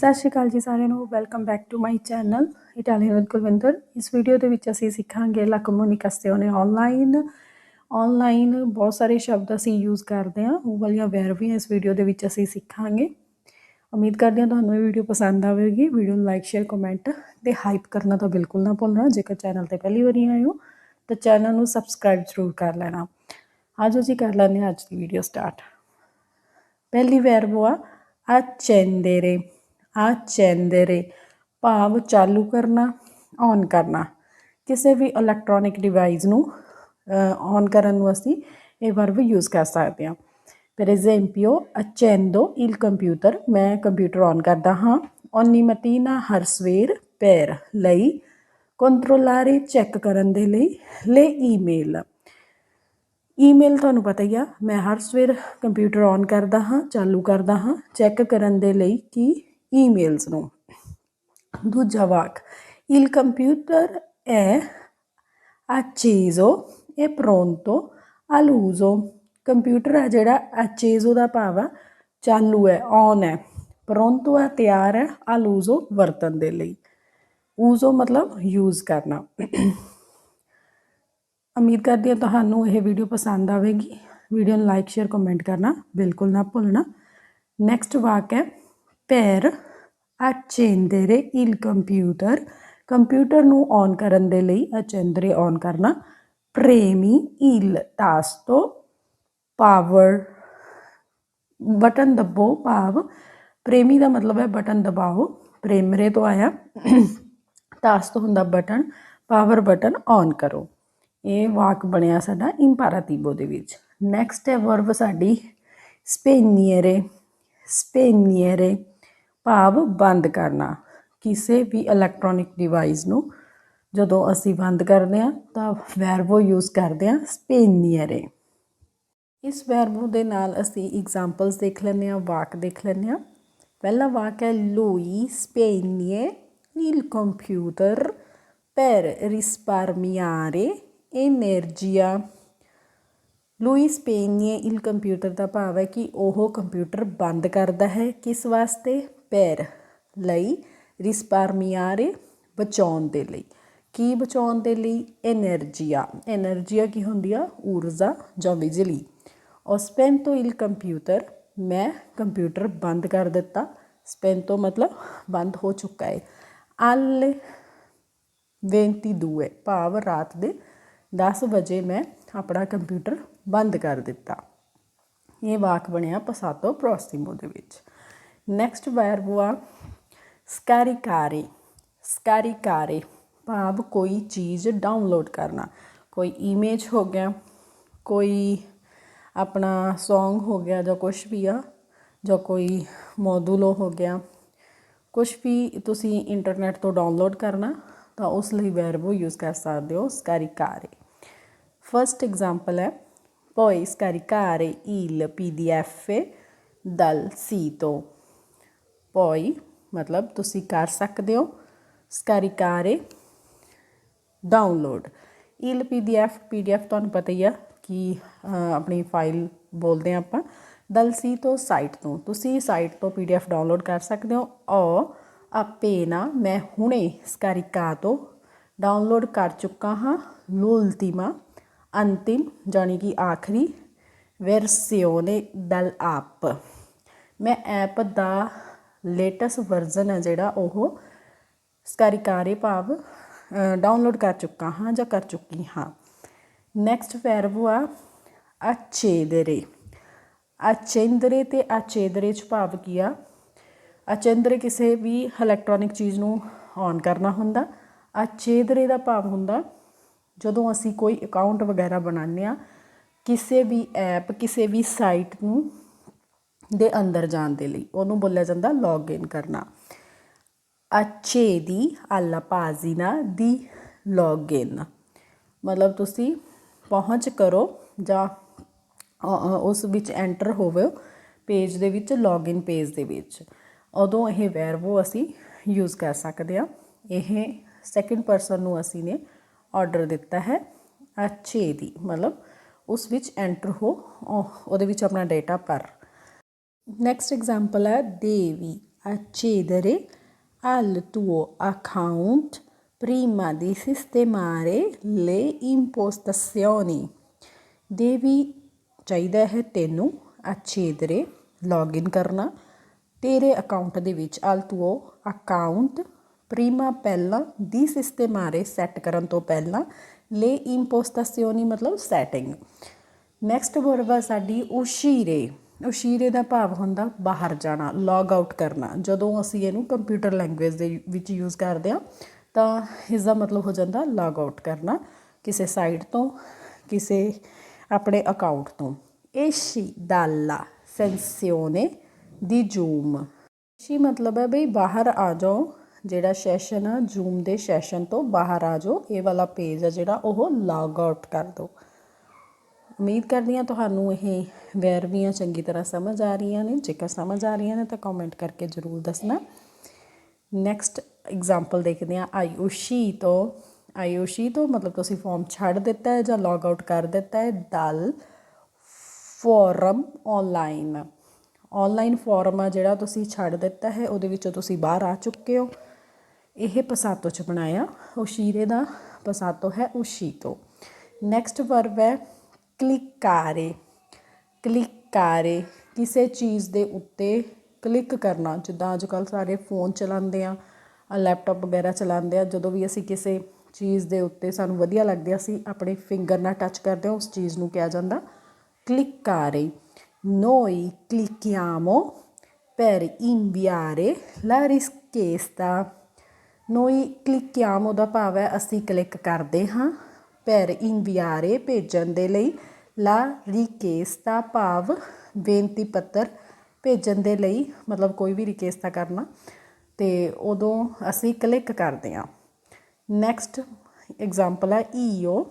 ਸਤਿ ਸ਼੍ਰੀ ਅਕਾਲ ਜੀ ਸਾਰਿਆਂ ਨੂੰ welcome back to my channel Italian with Kulwinder ਇਸ ਵੀਡੀਓ ਦੇ ਵਿੱਚ ਅਸੀਂ ਸਿੱਖਾਂਗੇ ਲਾ ਕੋਮੂਨੀਕੇਸ਼ਨੋਨੇ ਆਨਲਾਈਨ ਆਨਲਾਈਨ ਬਹੁਤ ਸਾਰੇ ਸ਼ਬਦ ਅਸੀਂ ਯੂਜ਼ ਕਰਦੇ ਹਾਂ, ਉਹ ਵਾਲੀਆਂ ਵੈਰ ਵੀ ਇਸ ਵੀਡੀਓ ਦੇ ਵਿੱਚ ਅਸੀਂ ਸਿੱਖਾਂਗੇ। ਉਮੀਦ ਕਰਦੇ ਹਾਂ ਤੁਹਾਨੂੰ ਇਹ ਵੀਡੀਓ ਪਸੰਦ ਆਵੇਗੀ। ਵੀਡੀਓ ਨੂੰ ਲਾਈਕ ਸ਼ੇਅਰ ਕਮੈਂਟ ਤੇ ਹਾਈਪ ਕਰਨਾ ਤਾਂ ਬਿਲਕੁਲ ਨਾ ਭੁੱਲਣਾ। ਜੇਕਰ ਚੈਨਲ ਤੇ ਪਹਿਲੀ ਵਾਰੀ ਆਏ ਹੋ, ਤਾਂ ਚੈਨਲ ਨੂੰ ਸਬਸਕ੍ਰਾਈਬ ਜ਼ਰੂਰ ਕਰ ਲੈਣਾ। ਅੱਜ ਜੀ ਕਰ ਲੈਂਦੇ ਹਾਂ ਅੱਜ ਦੀ ਵੀਡੀਓ ਸਟਾਰਟ ਪਹਿਲੀ ਵੈਰਬ ਆ accendere accendere ਭਾਵ ਚਾਲੂ ਕਰਨਾ ਔਨ ਕਰਨਾ। ਕਿਸੇ ਵੀ ਇਲੈਕਟ੍ਰੋਨਿਕ ਡਿਵਾਈਸ ਨੂੰ ਔਨ ਕਰਨ ਨੂੰ ਅਸੀਂ ਇਹ ਵਰਬ ਯੂਜ਼ ਕਰ ਸਕਦੇ ਹਾਂ। per esempio accendo ਇਲ ਕੰਪਿਊਟਰ ਮੈਂ ਕੰਪਿਊਟਰ ਔਨ ਕਰਦਾ ਹਾਂ। ogni mattina ਹਰ ਸਵੇਰ ਪੈਰ ਲਈ, controllare ਚੈੱਕ ਕਰਨ ਦੇ ਲਈ le ਈਮੇਲ ਈਮੇਲ ਤੁਹਾਨੂੰ ਪਤਾ ਹੀ ਆ, ਮੈਂ ਹਰ ਸਵੇਰ ਕੰਪਿਊਟਰ ਔਨ ਕਰਦਾ ਹਾਂ, ਚਾਲੂ ਕਰਦਾ ਹਾਂ ਚੈੱਕ ਕਰਨ ਦੇ ਲਈ ਕਿ ਈਮੇਲਸ ਨੂੰ। ਦੂਜਾ ਵਾਕ, il computer è acceso e pronto all'uso computer ਹੈ ਜਿਹੜਾ acceso ਦਾ ਭਾਵ ਹੈ ਚਾਲੂ ਹੈ ਔਨ ਹੈ। Pronto ਹੈ, ਤਿਆਰ ਹੈ all'uso ਵਰਤਣ ਦੇ ਲਈ। Uso ਮਤਲਬ ਯੂਜ਼ ਕਰਨਾ। ਉਮੀਦ ਕਰਦੀ ਹਾਂ ਤੁਹਾਨੂੰ ਇਹ ਵੀਡੀਓ ਪਸੰਦ ਆਵੇਗੀ। ਵੀਡੀਓ ਨੂੰ ਲਾਈਕ ਸ਼ੇਅਰ ਕਮੈਂਟ ਕਰਨਾ ਬਿਲਕੁਲ ਨਾ ਭੁੱਲਣਾ। ਨੈਕਸਟ ਵਾਕ ਹੈ per accendere il computer computer ਨੂੰ ਔਨ ਕਰਨ ਦੇ ਲਈ accendere ਔਨ ਕਰਨਾ। Premi il tasto power button ਦਬਾਓ ਭਾਵ। ਪ੍ਰੇਮੀ ਦਾ ਮਤਲਬ ਹੈ ਬਟਨ ਦਬਾਓ। ਪ੍ਰੇਮਰੇ ਤੋਂ ਆਇਆ। ਟਾਸਕ ਹੁੰਦਾ ਬਟਨ ਪਾਵਰ ਬਟਨ ਔਨ ਕਰੋ। ਇਹ ਵਾਕ ਬਣਿਆ ਸਾਡਾ ਇੰਪੈਰਾਟਿਵੋ ਦੇ ਵਿੱਚ। ਨੈਕਸਟ ਹੈ ਵਰਬ ਸਾਡੀ ਸਪੇਨੀਅਰੇ ਸਪੇਨੀਅਰੇ ਭਾਵ ਬੰਦ ਕਰਨਾ। ਕਿਸੇ ਵੀ ਇਲੈਕਟ੍ਰੋਨਿਕ ਡਿਵਾਈਸ ਨੂੰ ਜਦੋਂ ਅਸੀਂ ਬੰਦ ਕਰਦੇ ਹਾਂ, ਤਾਂ ਵੈਰਬੋ ਯੂਜ਼ ਕਰਦੇ ਹਾਂ ਸਪੇਨੀਅਰੇ ਇਸ ਵੈਰਬੋ ਦੇ ਨਾਲ ਅਸੀਂ ਐਗਜ਼ਾਮਪਲਸ ਦੇਖ ਲੈਂਦੇ ਹਾਂ, ਵਾਕ ਦੇਖ ਲੈਂਦੇ ਹਾਂ। ਪਹਿਲਾ ਵਾਕ ਹੈ, lui spegne il computer per risparmiare energia ਲੂਈ ਸਪੇਨੀਏ il computer ਦਾ ਭਾਵ ਹੈ ਕਿ ਉਹ ਕੰਪਿਊਟਰ ਬੰਦ ਕਰਦਾ ਹੈ ਕਿਸ ਵਾਸਤੇ? ਪੈਰ ਲਈ ਰਿਸਪਾਰਮੀਆਰੇ ਬਚਾਉਣ ਦੇ ਲਈ। ਕੀ ਬਚਾਉਣ ਦੇ ਲਈ? એનર્ਜੀਆ એનર્ਜੀਆ ਕੀ ਹੁੰਦੀ ਆ? ਊਰਜਾ ਜਾਂ ਬਿਜਲੀ। ਔਸਪੈਨ ਤੋਂ ਇਲ ਕੰਪਿਊਟਰ। ਮੈਂ ਕੰਪਿਊਟਰ ਬੰਦ ਕਰ ਦਿੱਤਾ। ਸਪੈਨ ਤੋਂ ਮਤਲਬ ਬੰਦ ਹੋ ਚੁੱਕਾ ਹੈ ਆਲ 22 ਭਾਵ ਰਾਤ ਦੇ 10 ਵਜੇ ਮੈਂ ਆਪਣਾ ਕੰਪਿਊਟਰ ਬੰਦ ਕਰ ਦਿੱਤਾ। ਇਹ ਵਾਕ ਬਣਿਆ ਪਸਾਤੋ ਪ੍ਰੋਸਟੀਮੋ ਦੇ ਵਿੱਚ। ਨੈਕਸਟ ਵਰਬ ਆ ਸਕਾਰੀਕਾਰੇ ਸਕਾਰੀਕਾਰੇ ਭਾਵ ਕੋਈ ਚੀਜ਼ ਡਾਊਨਲੋਡ ਕਰਨਾ ਕੋਈ ਇਮੇਜ ਹੋ ਗਿਆ ਕੋਈ ਆਪਣਾ Song ਹੋ ਗਿਆ ਜਾਂ ਕੁਝ ਵੀ ਆ ਜਾਂ ਕੋਈ ਮੋਡੂਲੋ ਹੋ ਗਿਆ ਕੁਝ ਵੀ ਤੁਸੀਂ ਇੰਟਰਨੈਟ ਤੋਂ ਡਾਊਨਲੋਡ ਕਰਨਾ ਤਾਂ ਉਸ ਲਈ ਵੈਰਬੋ ਯੂਜ਼ ਕਰ ਸਕਦੇ ਹੋ ਸਕਾਰੀਕਾਰੇ ਫਰਸਟ ਐਗਜ਼ਾਮਪਲ ਹੈ poi scaricare il pdf dal sito poi ਮਤਲਬ ਤੁਸੀਂ ਕਰ ਸਕਦੇ ਹੋ। scaricare download il pdf pdf ਤੁਹਾਨੂੰ ਪਤਾ ਹੀ ਆ ਕਿ ਆਪਣੀ ਫਾਈਲ ਬੋਲਦੇ ਆ ਆਪਾਂ। ਦਲ ਸੀ ਤੋਂ ਸਾਈਟ ਤੋਂ। ਤੁਸੀਂ ਸਾਈਟ ਤੋਂ ਪੀਡੀਐਫ ਡਾਊਨਲੋਡ ਕਰ ਸਕਦੇ ਹੋ। ਔਰ ਆਪੇਨਾ ਮੈਂ ਹੁਣੇ ਸਕaricato ਡਾਊਨਲੋਡ ਕਰ ਚੁੱਕਾ ਹਾਂ। l'ultima ਅੰਤਿਮ ਜਾਨੀ ਕਿ ਆਖਰੀ ਵਰਸੀਓਨੇ ਦਲ ਆਪ ਮੈਂ ਐਪ ਦਾ ਲੇਟੈਸਟ ਵਰਜ਼ਨ ਹੈ ਜਿਹੜਾ ਉਹ ਸਕਾਰੀਕਾਰੇ ਭਾਵ ਡਾਊਨਲੋਡ ਕਰ ਚੁੱਕਾ ਹਾਂ ਜਾਂ ਕਰ ਚੁੱਕੀ ਹਾਂ। ਨੈਕਸਟ ਵੈਰਬ ਆ, ਅਚੇਦਰੇ। accendere ਤੇ ਅਚੇਦਰੇ ਚ ਭਾਵ ਕੀ ਆ? accendere ਕਿਸੇ ਵੀ ਇਲੈਕਟ੍ਰੋਨਿਕ ਚੀਜ਼ ਨੂੰ ਔਨ ਕਰਨਾ ਹੁੰਦਾ। ਅਚੇਦਰੇ ਦਾ ਭਾਵ ਹੁੰਦਾ, ਜਦੋਂ ਅਸੀਂ ਕੋਈ ਅਕਾਊਂਟ ਵਗੈਰਾ ਬਣਾਉਂਦੇ ਆ ਕਿਸੇ ਵੀ ਐਪ ਕਿਸੇ ਵੀ ਸਾਈਟ ਨੂੰ ਦੇ ਅੰਦਰ ਜਾਣ ਦੇ ਲਈ। ਉਹਨੂੰ ਬੋਲਿਆ ਜਾਂਦਾ ਲੌਗਇਨ ਕਰਨਾ। accedi alla ਪਾਜ਼ੀਨਾ ਦੀ login ਮਤਲਬ ਤੁਸੀਂ ਪਹੁੰਚ ਕਰੋ ਜਾਂ ਉਸ ਵਿੱਚ ਐਂਟਰ ਹੋਵੋ ਪੇਜ ਦੇ ਵਿੱਚ ਲੌਗਇਨ ਪੇਜ ਦੇ ਵਿੱਚ। ਉਦੋਂ ਇਹ ਵੈਰਬੋ ਅਸੀਂ ਯੂਜ਼ ਕਰ ਸਕਦੇ ਆ ਇਹ ਸੈਕਿੰਡ ਪਰਸਨ ਨੂੰ ਅਸੀਂ ਨੇ ਆਰਡਰ ਦਿੱਤਾ ਹੈ। ਅੱਛੇ ਦੀ ਮਤਲਬ ਉਸ ਵਿੱਚ ਐਂਟਰ ਹੋ ਉਹਦੇ ਵਿੱਚ ਆਪਣਾ ਡਾਟਾ ਭਰ। ਨੈਕਸਟ ਐਗਜ਼ਾਮਪਲ ਹੈ ਦੇਵੀ accedere al tuo account prima di sistemare le impostazioni ਦੇਵੀ ਚਾਹੀਦਾ ਹੈ ਤੈਨੂੰ accedere ਲੌਗਇਨ ਕਰਨਾ ਤੇਰੇ ਅਕਾਊਂਟ ਦੇ ਵਿੱਚ al tuo account prima ਪਹਿਲਾਂ di sistemare ਸੈੱਟ ਕਰਨ ਤੋਂ ਪਹਿਲਾਂ le impostazioni ਮਤਲਬ ਸੈਟਿੰਗ ਨੈਕਸਟ ਵਰਬ ਆ ਸਾਡੀ ਉਸ਼ੀਰੇ ਉਸ਼ੀਰੇ ਦਾ ਭਾਵ ਹੁੰਦਾ ਬਾਹਰ ਜਾਣਾ ਲੌਗ ਆਊਟ ਕਰਨਾ। ਜਦੋਂ ਅਸੀਂ ਇਹਨੂੰ ਕੰਪਿਊਟਰ ਲੈਂਗੁਏਜ ਦੇ ਵਿੱਚ ਯੂਜ਼ ਕਰਦੇ ਹਾਂ, ਤਾਂ ਇਸ ਦਾ ਮਤਲਬ ਹੋ ਜਾਂਦਾ ਲੌਗ ਆਊਟ ਕਰਨਾ ਕਿਸੇ ਸਾਈਟ ਤੋਂ, ਕਿਸੇ ਆਪਣੇ ਅਕਾਊਂਟ ਤੋਂ। esci ਦਾਲਾ sessione ਦੀ ਜੂਮ ਏਸ਼ੀ ਮਤਲਬ ਹੈ ਬਈ ਬਾਹਰ ਆ ਜਾਓ, ਜਿਹੜਾ ਸੈਸ਼ਨ ਆ ਜ਼ੂਮ ਦੇ ਸੈਸ਼ਨ ਤੋਂ ਬਾਹਰ ਆ ਜਾਓ, ਇਹ ਵਾਲਾ ਪੇਜ ਆ ਜਿਹੜਾ ਉਹ ਲੌਗ ਆਊਟ ਕਰ ਦਿਓ ਉਮੀਦ ਕਰਦੀ ਹਾਂ ਤੁਹਾਨੂੰ ਇਹ ਵੈਰਵੀਆਂ ਚੰਗੀ ਤਰ੍ਹਾਂ ਸਮਝ ਆ ਰਹੀਆਂ ਨੇ। ਜੇਕਰ ਸਮਝ ਆ ਰਹੀਆਂ ਨੇ ਤਾਂ ਕਮੈਂਟ ਕਰਕੇ ਜ਼ਰੂਰ ਦੱਸਣਾ। ਨੈਕਸਟ ਐਗਜ਼ਾਮਪਲ ਦੇਖਦੇ ਹਾਂ ਆਯੂਸ਼ੀ ਤੋਂ। ਆਯੂਸ਼ੀ ਤੋਂ ਮਤਲਬ ਤੁਸੀਂ ਫਾਰਮ ਛੱਡ ਦਿੱਤਾ ਹੈ ਜਾਂ ਲੌਗ ਆਊਟ ਕਰ ਦਿੱਤਾ ਹੈ। ਦਲ ਫੋਰਮ ਆਨਲਾਈਨ ਆਨਲਾਈਨ ਫੋਰਮ ਆ ਜਿਹੜਾ ਤੁਸੀਂ ਛੱਡ ਦਿੱਤਾ ਹੈ, ਉਹਦੇ ਵਿੱਚੋਂ ਤੁਸੀਂ ਬਾਹਰ ਆ ਚੁੱਕੇ ਹੋ। ਇਹ ਪਸਾਤੋ ਚ ਬਣਾਇਆ। ਉਸ਼ੀਰੇ ਦਾ ਪਸਾਤੋ ਹੈ ਉਸ਼ੀ ਤੋਂ। ਨੈਕਸਟ ਵਰਬ ਹੈ ਕਲਿਕਾਰੇ ਕਲਿਕਾਰੇ ਕਿਸੇ ਚੀਜ਼ ਦੇ ਉੱਤੇ ਕਲਿੱਕ ਕਰਨਾ। ਜਿੱਦਾਂ ਅੱਜ ਕੱਲ੍ਹ ਸਾਰੇ ਫੋਨ ਚਲਾਉਂਦੇ ਆ ਲੈਪਟਾਪ ਵਗੈਰਾ ਚਲਾਉਂਦੇ ਆ, ਜਦੋਂ ਵੀ ਅਸੀਂ ਕਿਸੇ ਚੀਜ਼ ਦੇ ਉੱਤੇ ਸਾਨੂੰ ਵਧੀਆ ਲੱਗਦੀ ਅਸੀਂ ਆਪਣੇ ਫਿੰਗਰ ਨਾਲ ਟੱਚ ਕਰਦੇ ਹਾਂ ਉਸ ਚੀਜ਼ ਨੂੰ ਕਿਹਾ ਜਾਂਦਾ cliccare noi clicchiamo per inviare la richiesta noi clicchiamo ਦਾ ਭਾਵ ਹੈ ਅਸੀਂ ਕਲਿੱਕ ਕਰਦੇ ਹਾਂ per inviare ਭੇਜਣ ਦੇ ਲਈ। ਲਾ ਰੀਕੇਸ ਦਾ ਭਾਵ ਬੇਨਤੀ ਪੱਤਰ ਭੇਜਣ ਦੇ ਲਈ, ਮਤਲਬ ਕੋਈ ਵੀ ਰਿਕੁਐਸਟ ਕਰਨਾ। ਤੇ ਉਦੋਂ ਅਸੀਂ ਕਲਿੱਕ ਕਰਦੇ ਹਾਂ। ਨੈਕਸਟ ਐਗਜ਼ਾਮਪਲ ਹੈ ਈਓ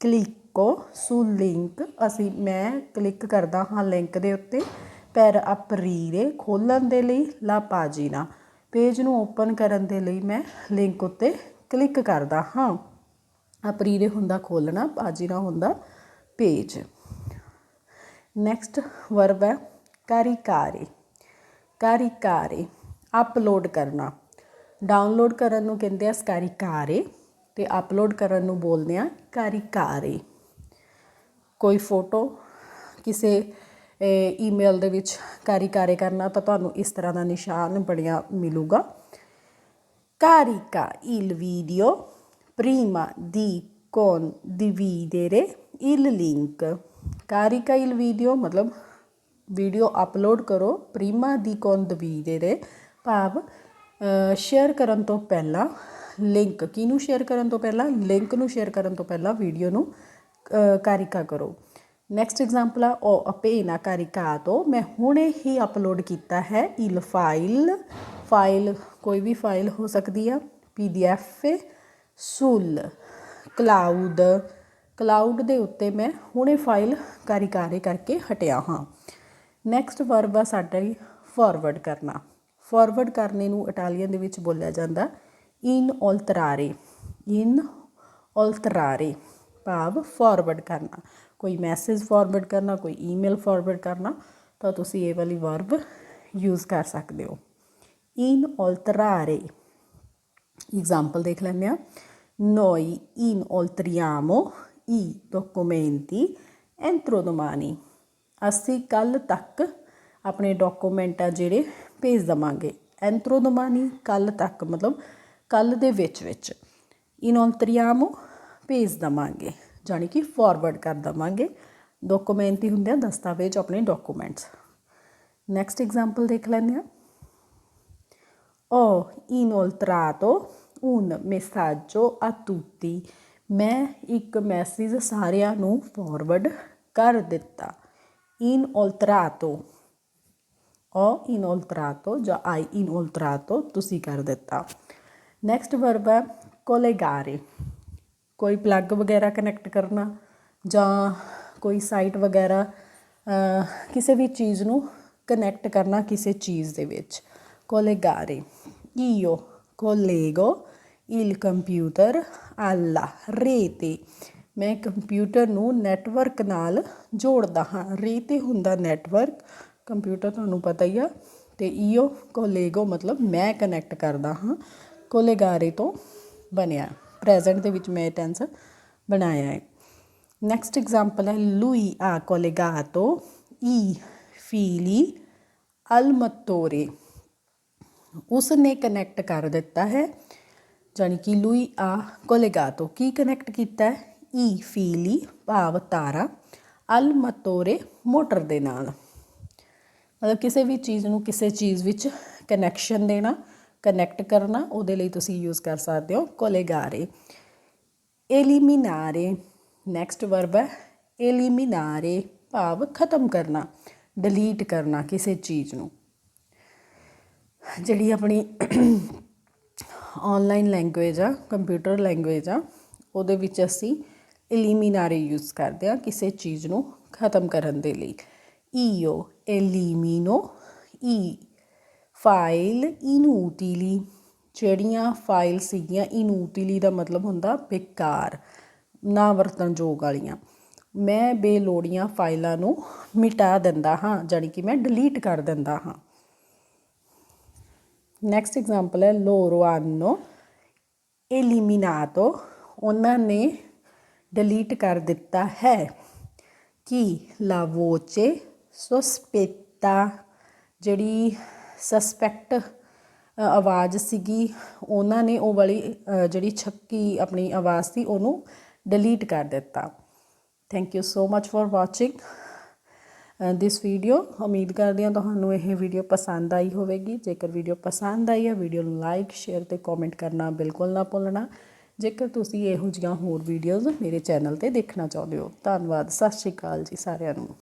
ਕਲਿੱਕੋ sul link ਅਸੀਂ, ਮੈਂ ਕਲਿੱਕ ਕਰਦਾ ਹਾਂ ਲਿੰਕ ਦੇ ਉੱਤੇ। ਪੈਰ aprire ਖੋਲਣ ਦੇ ਲਈ la pagina ਪੇਜ ਨੂੰ ਓਪਨ ਕਰਨ ਦੇ ਲਈ ਮੈਂ ਲਿੰਕ ਉੱਤੇ ਕਲਿੱਕ ਕਰਦਾ ਹਾਂ। ਅਪਰੀਰੇ ਹੁੰਦਾ, ਖੋਲਣਾ ਪਾਜੀਨਾ ਹੁੰਦਾ। ਪੇਜ ਨੈਕਸਟ ਵਰਬ ਹੈ ਕਾਰੀਕਾਰੇ ਕਾਰੀਕਾਰੇ ਅਪਲੋਡ ਕਰਨਾ। ਡਾਊਨਲੋਡ ਕਰਨ ਨੂੰ ਕਹਿੰਦੇ ਆ ਸਕਾਰੀਕਾਰੇ ਤੇ ਅਪਲੋਡ ਕਰਨ ਨੂੰ ਬੋਲਦੇ ਆ ਕਾਰੀਕਾਰੇ। ਕੋਈ ਫੋਟੋ ਕਿਸੇ ਈਮੇਲ ਦੇ ਵਿੱਚ ਕਾਰੀਕਾਰੇ ਕਰਨਾ ਤਾਂ ਤੁਹਾਨੂੰ ਇਸ ਤਰ੍ਹਾਂ ਦਾ ਨਿਸ਼ਾਨ ਬਣਿਆ ਮਿਲੂਗਾ। carica il video, prima di condividere il link. carica il video, ਮਤਲਬ ਵੀਡੀਓ ਅਪਲੋਡ ਕਰੋ। ਪ੍ਰੀਮਾ ਦੀ prima di ਦੇ ਭਾਵ ਸ਼ੇਅਰ ਕਰਨ ਤੋਂ ਪਹਿਲਾਂ ਲਿੰਕ ਕਿਹਨੂੰ ਸ਼ੇਅਰ ਕਰਨ ਤੋਂ ਪਹਿਲਾਂ? ਲਿੰਕ ਨੂੰ ਸ਼ੇਅਰ ਕਰਨ ਤੋਂ ਪਹਿਲਾਂ ਵੀਡੀਓ ਨੂੰ ਕਾਰਿਕਾ ਕਰੋ। ਨੈਕਸਟ ਐਗਜ਼ਾਮਪਲ ਆ, ਉਹ ਅਪੇਨਾ ਕਾਰਿਕਾ ਤੋਂ। ਮੈਂ ਹੁਣੇ ਹੀ ਅਪਲੋਡ ਕੀਤਾ ਹੈ ਇਲ ਫਾਈਲ ਫਾਈਲ ਕੋਈ ਵੀ ਫਾਈਲ ਹੋ ਸਕਦੀ ਆ। ਪੀਡੀਐਫ ਸੁਲ ਕਲਾਉਡ ਕਲਾਊਡ ਦੇ ਉੱਤੇ ਮੈਂ ਹੁਣੇ ਫਾਈਲ ਕਾਰੀਕਾਰੇ ਕਰਕੇ ਹਟਿਆ ਹਾਂ। ਨੈਕਸਟ ਵਰਬ ਆ ਸਾਡਾ ਹੀ ਫਾਰਵਰਡ ਕਰਨਾ। ਫਾਰਵਰਡ ਕਰਨੇ ਨੂੰ ਇਟਾਲੀਅਨ ਦੇ ਵਿੱਚ ਬੋਲਿਆ ਜਾਂਦਾ ਇਨ oltrare ਇਨ oltrare ਭਾਵ ਫਾਰਵਰਡ ਕਰਨਾ। ਕੋਈ ਮੈਸੇਜ ਫਾਰਵਰਡ ਕਰਨਾ, ਕੋਈ ਈਮੇਲ ਫਾਰਵਰਡ ਕਰਨਾ, ਤਾਂ ਤੁਸੀਂ ਇਹ ਵਾਲੀ ਵਰਬ ਯੂਜ਼ ਕਰ ਸਕਦੇ ਹੋ। ਇਨ oltrare esempio ਦੇਖ ਲੈਂਦੇ ਆ noi inoltriamo i documenti entro domani. ਅਸੀਂ ਕੱਲ ਤੱਕ ਆਪਣੇ ਡਾਕੂਮੈਂਟ ਆ ਜਿਹੜੇ ਭੇਜ ਦਵਾਂਗੇ। Entro domani ਕੱਲ ਤੱਕ, ਮਤਲਬ ਕੱਲ ਦੇ ਵਿੱਚ ਵਿੱਚ। Inoltriamo ਭੇਜ ਦਵਾਂਗੇ ਜਾਨੀ ਕਿ ਫਾਰਵਰਡ ਕਰ ਦਵਾਂਗੇ। ਡਾਕੂਮੈਂਟ ਹੀ ਹੁੰਦੇ ਆ, ਦਸਤਾਵੇਜ਼ ਆਪਣੇ ਡਾਕੂਮੈਂਟਸ ਨੈਕਸਟ ਐਗਜ਼ਾਮਪਲ ਦੇਖ ਲੈਂਦੇ ਆ ho inoltrato, un messaggio a tutti ਮੈਂ ਇੱਕ ਮੈਸੇਜ ਸਾਰਿਆਂ ਨੂੰ ਫੋਰਵਰਡ ਕਰ ਦਿੱਤਾ। inoltrato ho inoltrato ਜਾਂ I inoltrato ਤੁਸੀਂ ਕਰ ਦਿੱਤਾ। ਨੈਕਸਟ ਵਰਬ ਹੈ collegare ਕੋਈ ਪਲੱਗ ਵਗੈਰਾ ਕਨੈਕਟ ਕਰਨਾ ਜਾਂ ਕੋਈ ਸਾਈਟ ਵਗੈਰਾ ਕਿਸੇ ਵੀ ਚੀਜ਼ ਨੂੰ ਕਨੈਕਟ ਕਰਨਾ ਕਿਸੇ ਚੀਜ਼ ਦੇ ਵਿੱਚ। collegare io collego il computer alla rete. ਮੈਂ ਕੰਪਿਊਟਰ ਨੂੰ ਨੈਟਵਰਕ ਨਾਲ ਜੋੜਦਾ ਹਾਂ। ਰੇਤੇ ਹੁੰਦਾ ਨੈਟਵਰਕ ਕੰਪਿਊਟਰ ਤੁਹਾਨੂੰ ਪਤਾ ਹੀ ਆ, ਤੇ ਈਓ ਕੋਲੇਗੋ ਮਤਲਬ ਮੈਂ ਕਨੈਕਟ ਕਰਦਾ ਹਾਂ। ਕੋਲੇਗਾਰੇ ਤੋਂ ਬਣਿਆ। ਪ੍ਰੈਜ਼ੈਂਟ ਦੇ ਵਿੱਚ ਮੈਂ ਟੈਂਸ ਬਣਾਇਆ ਹੈ। ਨੈਕਸਟ ਐਗਜ਼ਾਮਪਲ ਹੈ ਲੂਈ ਆ ਕੋਲੇਗਾto i fili al motore ਉਸ ਨੇ ਕਨੈਕਟ ਕਰ ਦਿੱਤਾ ਹੈ। ਜਾਣੀ ਕਿ ਲੂਈ ਆ ਕੋਲੇਗਾto ਕੀ ਕਨੈਕਟ ਕੀਤਾ ਹੈ? ਈ ਫੀਲੀ ਭਾਵ, ਤਾਰਾ, ਅਲ, ਮਤੋਰੇ, ਮੋਟਰ ਦੇ ਨਾਲ। ਮਤਲਬ ਕਿਸੇ ਵੀ ਚੀਜ਼ ਨੂੰ ਕਿਸੇ ਚੀਜ਼ ਵਿੱਚ ਕਨੈਕਸ਼ਨ ਦੇਣਾ ਕਨੈਕਟ ਕਰਨਾ, ਉਹਦੇ ਲਈ ਤੁਸੀਂ ਯੂਜ਼ ਕਰ ਸਕਦੇ ਹੋ ਕੋਲੇਗਾਰੇ। ਐਲੀਮੀਨਾਰੇ ਨੈਕਸਟ ਵਰਬ ਹੈ ਐਲੀਮੀਨਾਰੇ ਭਾਵ ਖਤਮ ਕਰਨਾ ਡਿਲੀਟ ਕਰਨਾ ਕਿਸੇ ਚੀਜ਼ ਨੂੰ। ਜਿਹੜੀ ਆਪਣੀ ਆਨਲਾਈਨ ਲੈਂਗੁਏਜ ਆ ਕੰਪਿਊਟਰ ਲੈਂਗੁਏਜ ਆ, ਉਹਦੇ ਵਿੱਚ ਅਸੀਂ ਇਲੀਮੀਨਾਰੇ ਯੂਜ਼ ਕਰਦੇ ਆ ਕਿਸੇ ਚੀਜ਼ ਨੂੰ ਖਤਮ ਕਰਨ ਦੇ ਲਈ। ਈਓ ਐਲੀਮੀਨੋ ਈ, ਫਾਈਲ ਇਨੂਟਿਲੀ ਜਿਹੜੀਆਂ ਫਾਈਲ ਸੀਗੀਆਂ ਇਨੂਟਿਲੀ ਦਾ ਮਤਲਬ ਹੁੰਦਾ ਬੇਕਾਰ, ਨਾ ਵਰਤਣਯੋਗ ਵਾਲੀਆਂ। ਮੈਂ ਬੇਲੋੜੀਆਂ ਫਾਈਲਾਂ ਨੂੰ ਮਿਟਾ ਦਿੰਦਾ ਹਾਂ, ਜਾਣੀ ਕਿ ਮੈਂ ਡਿਲੀਟ ਕਰ ਦਿੰਦਾ ਹਾਂ। ਨੈਕਸਟ ਐਗਜ਼ਾਮਪਲ ਹੈ, loro hanno eliminato, ਉਹਨਾਂ ਨੇ ਡਿਲੀਟ ਕਰ ਦਿੱਤਾ ਹੈ। ਕਿ? La voce sospetta, ਜਿਹੜੀ ਸਸਪੈਕਟ ਆਵਾਜ਼ ਸੀਗੀ, ਉਹਨਾਂ ਨੇ ਉਹ ਵਾਲੀ ਜਿਹੜੀ ਛੱਕੀ ਆਪਣੀ ਆਵਾਜ਼ ਸੀ, ਉਹਨੂੰ ਡਿਲੀਟ ਕਰ ਦਿੱਤਾ। Thank you so much for watching this video ਉਮੀਦ ਕਰਦੀ ਹਾਂ ਤੁਹਾਨੂੰ ਇਹ ਵੀਡੀਓ ਪਸੰਦ ਆਈ ਹੋਵੇਗੀ। ਜੇਕਰ ਵੀਡੀਓ ਪਸੰਦ ਆਈ ਹੈ ਵੀਡੀਓ ਨੂੰ ਲਾਈਕ ਸ਼ੇਅਰ ਤੇ ਕਮੈਂਟ ਕਰਨਾ ਬਿਲਕੁਲ ਨਾ ਭੁੱਲਣਾ। ਜੇਕਰ ਤੁਸੀਂ ਇਹੋ ਜਿਹੀਆਂ ਹੋਰ ਵੀਡੀਓਜ਼ ਮੇਰੇ ਚੈਨਲ ਤੇ ਦੇਖਣਾ ਚਾਹੁੰਦੇ ਹੋ, ਧੰਨਵਾਦ। ਸਤਿ ਸ਼੍ਰੀ ਅਕਾਲ ਜੀ ਸਾਰਿਆਂ ਨੂੰ।